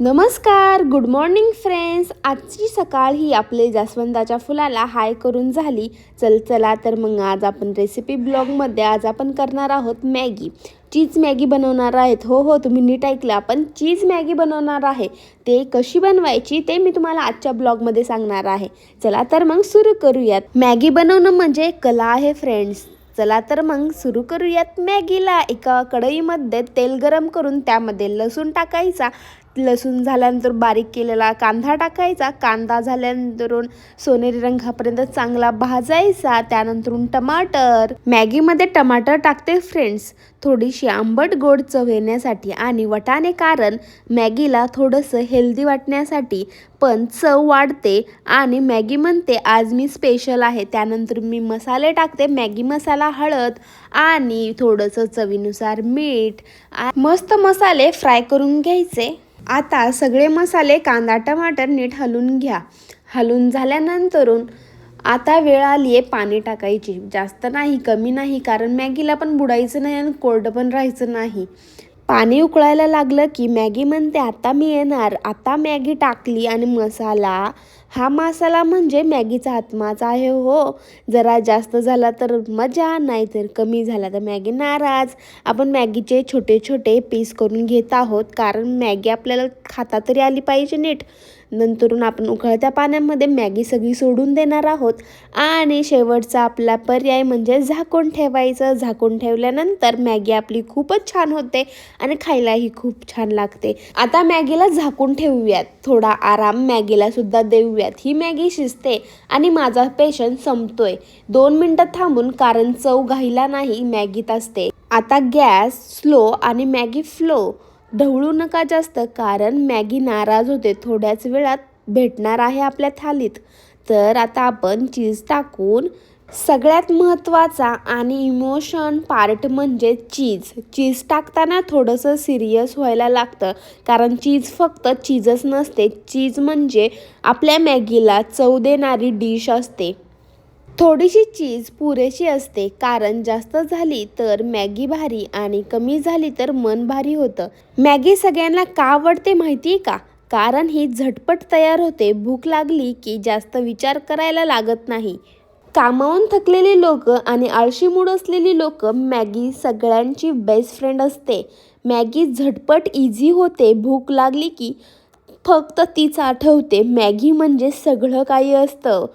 नमस्कार good morning friends आजची सकाळ ही आपले जास्वंदाच्या फुलाला हाय करून झाली. चल चला तर मग आज आपण रेसिपी ब्लॉगमध्ये आज आपण करणार आहोत मॅगी. चीज मॅगी बनवणार आहेत. हो हो तुम्ही नीट ऐकलं. आपण चीज मॅगी बनवणार आहे. ते कशी बनवायची ते मी तुम्हाला आजच्या ब्लॉगमध्ये सांगणार आहे. चला तर मग सुरू करूयात. मॅगी बनवणं म्हणजे कला आहे फ्रेंड्स चला तर मग सुरू करूयात मॅगीला. एका कढईमध्ये तेल गरम करून त्यामध्ये लसूण टाकायचा. लसूण झाल्यानंतर बारीक केलेला कांदा टाकायचा. कांदा झाल्यानंतरून सोनेरी रंगापर्यंत चांगला भाजायचा. त्यानंतरून टमाटर. मॅगीमध्ये टमाटर टाकते फ्रेंड्स थोडीशी आंबट गोड चव येण्यासाठी आणि वटाणे कारण मॅगीला थोडंसं हेल्दी वाटण्यासाठी पण चव वाढते आणि मॅगी म्हणते आज मी स्पेशल आहे. त्यानंतर मी मसाले टाकते मॅगी मसाला हळद आणि थोडंसं चवीनुसार मीठ. मस्त मसाले फ्राय करून घ्यायचे. आता सगळे मसाले कांदा टमाटर नीट हलून घ्या. हलून झाल्यानंतरून आता वेळ आली आहे पाणी टाकायची. जास्त नाही कमी नाही कारण मॅगीला पण बुडायचं नाही आणि कोरडं पण राहायचं नाही. पाणी उकळायला लागलं की मॅगी म्हणते आता मी येणार. आता मॅगी टाकली आणि मसाला हा मसाला म्हणजे मॅगीचा आत्माच आहे हो. जरा जास्त झाला तर मजा नाही तर कमी झाला तर मॅगी नाराज. आपण मॅगीचे छोटे छोटे पीस करून घेत आहोत कारण मॅगी आपल्याला खाता तरी आली पाहिजे नीट. नंतरून आपण उकळत्या पाण्यामध्ये मॅगी सगळी सोडून देणार आहोत. आणि शेवटचा आपला पर्याय म्हणजे झाकून ठेवायचं. झाकून ठेवल्यानंतर मॅगी आपली खूपच छान होते आणि खायलाही खूप छान लागते. आता मॅगीला झाकून ठेवूयात. थोडा आराम मॅगीला सुद्धा देऊयात ही मॅगी शिजते आणि माझा पेशंट संपतोय. दोन मिनटं थांबून कारण चव घाईला नाही मॅगीत असते. आता गॅस स्लो आणि मॅगी फ्लो. ढवळू नका जास्त कारण मॅगी नाराज होते. थोड्याच वेळात भेटणार आहे आपल्या थालीत. तर आता आपण चीज टाकून सगळ्यात महत्त्वाचा आणि इमोशन पार्ट म्हणजे चीज चीज टाकताना थोडंसं सिरियस व्हायला लागतं. कारण चीज फक्त चीजच नसते. चीज म्हणजे आपल्या मॅगीला चव देणारी डिश असते. थोडीशी चीज पुरेशी असते. कारण जास्त झाली तर मॅगी भारी आणि कमी झाली तर मन भारी होतं. मॅगी सगळ्यांना का आवडते माहिती आहे का? कारण ही झटपट तयार होते. भूक लागली की जास्त विचार करायला लागत नाही. कामावून थकलेली लोक आणि आळशी मूड असलेली लोक मॅगी सगळ्यांची बेस्ट फ्रेंड असते. मॅगी झटपट इझी होते. भूक लागली की फक्त तीच आठवते. मॅगी म्हणजे सगळं काही असतं.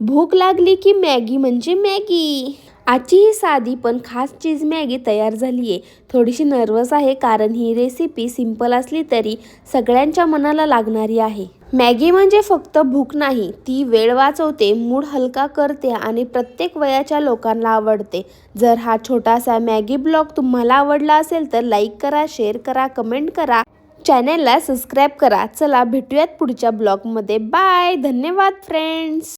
भूक लागली की मॅगी म्हणजे मॅगी. आजची ही साधी पण खास चीज मॅगी तयार झाली आहे थोडीशी नर्वस आहे कारण ही रेसिपी सिंपल असली तरी सगळ्यांच्या मनाला लागणारी आहे. मॅगी म्हणजे फक्त भूक नाही ती वेळ वाचवते मूड हलका करते आणि प्रत्येक वयाच्या लोकांना आवडते. जर हा छोटासा मॅगी ब्लॉग तुम्हाला आवडला असेल तर लाईक करा शेअर करा कमेंट करा. चॅनेलला सबस्क्राईब करा. चला भेटूयात पुढच्या ब्लॉगमध्ये. बाय. धन्यवाद फ्रेंड्स.